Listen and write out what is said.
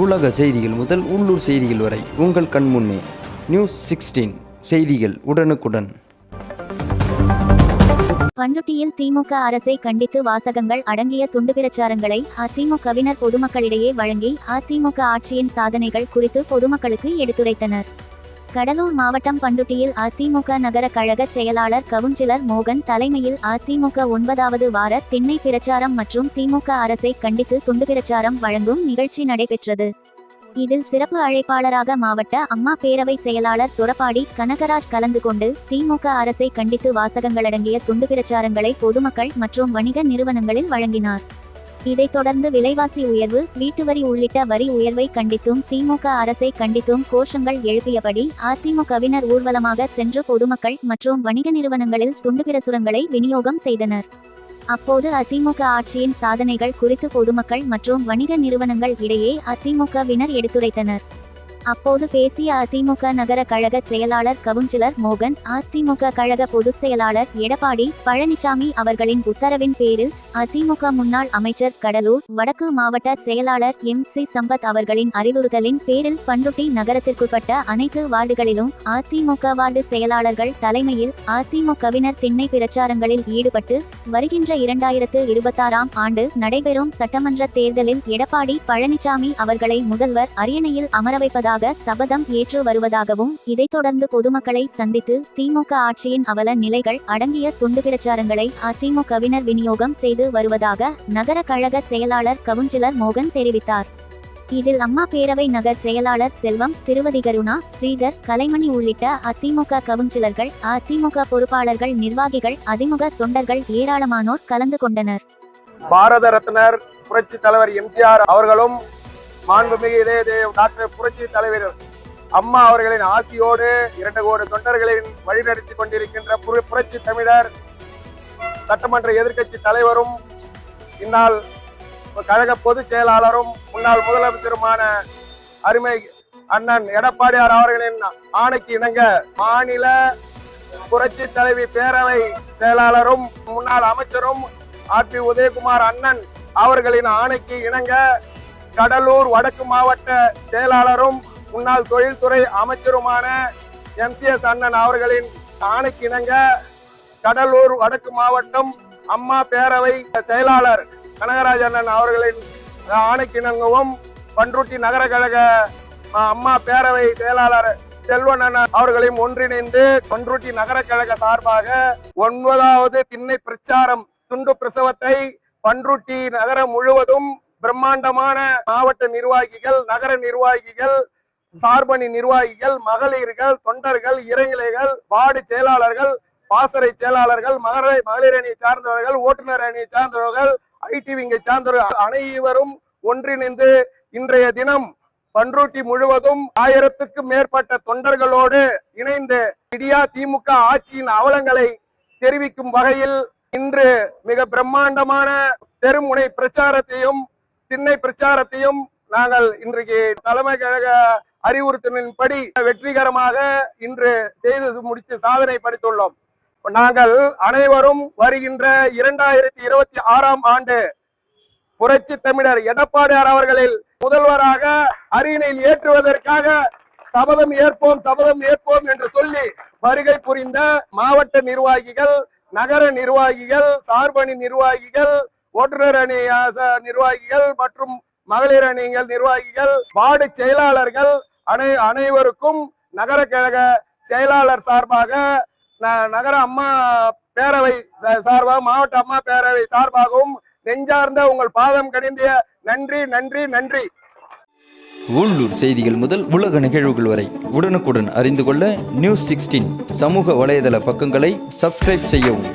உலக செய்திகள் முதல் உள்ளூர் செய்திகள் வரை உங்கள் கண் முன்னே. நியூஸ் சிக்ஸ்டீன் செய்திகள் உடனுக்குடன். பண்ருட்டியில் திமுக அரசை கண்டித்து வாசகங்கள் அடங்கிய துண்டு பிரச்சாரங்களை அதிமுகவினர் பொதுமக்களிடையே வழங்கி அதிமுக ஆட்சியின் சாதனைகள் குறித்து பொதுமக்களுக்கு எடுத்துரைத்தனர். கடலூர் மாவட்டம் பண்டுட்டியில் அதிமுக நகர கழக செயலாளர் கவுன்சிலர் மோகன் தலைமையில் அதிமுக ஒன்பதாவது வார திண்ணை பிரச்சாரம் மற்றும் திமுக அரசை கண்டித்து துண்டு பிரச்சாரம் வழங்கும் நிகழ்ச்சி நடைபெற்றது. இதில் சிறப்பு அழைப்பாளராக மாவட்ட அம்மா பேரவை செயலாளர் துரப்பாடி கனகராஜ் கலந்து கொண்டு திமுக அரசை கண்டித்து வாசகங்களடங்கிய துண்டு பிரச்சாரங்களை பொதுமக்கள் மற்றும் வணிக நிறுவனங்களில் வழங்கினார். இதைத் தொடர்ந்து விலைவாசி உயர்வு வீட்டுவரி உள்ளிட்ட வரி உயர்வை கண்டித்தும் திமுக அரசை கண்டித்தும் கோஷங்கள் எழுப்பியபடி அதிமுகவினர் ஊர்வலமாக சென்று பொதுமக்கள் மற்றும் வணிக நிறுவனங்களில் துண்டு பிரசுரங்களை விநியோகம் செய்தனர். அப்போது அதிமுக ஆட்சியின் சாதனைகள் குறித்து பொதுமக்கள் மற்றும் வணிக நிறுவனங்கள் இடையே அதிமுகவினர் எடுத்துரைத்தனர். அப்போது பேசிய அதிமுக நகர கழக செயலாளர் கவுன்சிலர் மோகன் அதிமுக கழக பொதுச் செயலாளர் எடப்பாடி பழனிசாமி அவர்களின் உத்தரவின் பேரில் அதிமுக முன்னாள் அமைச்சர் கடலூர் வடக்கு மாவட்ட செயலாளர் எம். சி. சம்பத் அவர்களின் அறிவுறுத்தலின் பேரில் பண்ருட்டி நகரத்திற்குட்பட்ட அனைத்து வார்டுகளிலும் அதிமுக வார்டு செயலாளர்கள் தலைமையில் அதிமுகவினர் திண்ணை பிரச்சாரங்களில் ஈடுபட்டு வருகின்ற இரண்டாயிரத்து இருபத்தாறாம் ஆண்டு நடைபெறும் சட்டமன்ற தேர்தலில் எடப்பாடி பழனிசாமி அவர்களை முதல்வர் அரியணையில் அமர வைப்பதாக சபதம் ஏற்று வருவதாகவும் இதைத் தொடர்ந்து பொதுமக்களை சந்தித்து திமுக ஆட்சியின் அவல நிலைகள் அடங்கிய துண்டு பிரச்சாரங்களை அதிமுகவினர் விநியோகம் செய்து வருவதாக நகர கழக செயலாளர் கவுன்சிலர் மோகன் தெரிவித்தார். இதில் அம்மா பேரவை நகர் செயலாளர் செல்வம் திருவதிகருணா ஸ்ரீதர் கலைமணி உள்ளிட்ட அதிமுக கவுன்சிலர்கள் அதிமுக பொறுப்பாளர்கள் நிர்வாகிகள் அதிமுக தொண்டர்கள் ஏராளமானோர் கலந்து கொண்டனர். பாரத ரத்னர் புரட்சி தலைவர் எம்ஜிஆர் அவர்களும் மாண்புமிகு இதய தேவ் டாக்டர் புரட்சி தலைவர் அம்மா அவர்களின் ஆசியோடு இரண்டு கோடி தொண்டர்களின் வழிநடத்தி கொண்டிருக்கின்ற புர- புரட்சி தமிழர் சட்டமன்ற எதிர்க்கட்சி தலைவரும் இந்நாள் கழக பொதுச் செயலாளரும் முன்னாள் முதலமைச்சருமான அருமை அண்ணன் எடப்பாடியார் அவர்களின் ஆணைக்கு இணங்க மாநில புரட்சி தலைவி பேரவை செயலாளரும் முன்னாள் அமைச்சரும் ஆர் பி உதயகுமார் அண்ணன் அவர்களின் ஆணைக்கு இணங்க கடலூர் வடக்கு மாவட்ட செயலாளரும் முன்னாள் தொழில்துறை அமைச்சருமான எம். சிஎஸ் அண்ணன் அவர்களின் ஆணைக்கிணங்க கடலூர் வடக்கு மாவட்டம் அம்மா பேரவை செயலாளர் கனகராஜ் அண்ணன் அவர்களின் ஆணைக்கிணங்கவும் பன்ருட்டி நகர கழக அம்மா பேரவை செயலாளர் செல்வன் அண்ணன் அவர்களையும் ஒன்றிணைந்து பன்ருட்டி நகர கழக சார்பாக ஒன்பதாவது திண்ணை பிரச்சாரம் துண்டு பிரசவத்தை பன்ருட்டி நகரம் முழுவதும் பிரம்மாண்டமான மாவட்ட நிர்வாகிகள் நகர நிர்வாகிகள் சார்பணி நிர்வாகிகள் மகளிர்கள் தொண்டர்கள் இறைநிலைகள் வார்டு செயலாளர்கள் பாசறை செயலாளர்கள் மகளிர் மகளிர் அணியை சார்ந்தவர்கள் ஓட்டுநர் அணியை சார்ந்தவர்கள் ஐடிவிங்கை சார்ந்தவர்கள் அனைவரும் ஒன்றிணைந்து இன்றைய தினம் பன்ருட்டி முழுவதும் ஆயிரத்துக்கும் மேற்பட்ட தொண்டர்களோடு இணைந்து இடியா திமுக ஆட்சியின் அவலங்களை தெரிவிக்கும் வகையில் இன்று மிக பிரம்மாண்டமான தெருமுனை பிரச்சாரத்தையும் திண்ணை பிரச்சாரத்தையும் நாங்கள் இன்றைக்கு தலைமை கழக அறிவுறுத்தலின்படி வெற்றிகரமாக இன்று செய்து முடித்து சாதனை படைத்துள்ளோம். நாங்கள் அனைவரும் வருகின்ற இரண்டாயிரத்தி இருபத்தி ஆறாம் ஆண்டு புரட்சி தமிழர் எடப்பாடியார் அவர்களில் முதல்வராக அரியணையில் ஏற்றுவதற்காக சபதம் ஏற்போம் சபதம் ஏற்போம் என்று சொல்லி வருகை புரிந்த மாவட்ட நிர்வாகிகள் நகர நிர்வாகிகள் சார்பணி நிர்வாகிகள் ஓட்டுநர் அணி நிர்வாகிகள் மற்றும் மகளிர் அணிகள் நிர்வாகிகள் வார்டு செயலாளர்கள் அனை அனைவருக்கும் நகர கழக செயலாளர் சார்பாக ந- நகர அம்மா பேரவை சார்பாக மாவட்ட அம்மா பேரவை சார்பாகவும் நெஞ்சார்ந்த உங்கள் பாதம் கடிந்திய நன்றி நன்றி நன்றி. உள்ளூர் செய்திகள் முதல் உலக நிகழ்வுகள் வரை உடனுக்குடன் அறிந்து கொள்ள நியூஸ் சிக்ஸ்டீன் சமூக வலைதள பக்கங்களை சப்ஸ்கிரைப் செய்யவும்.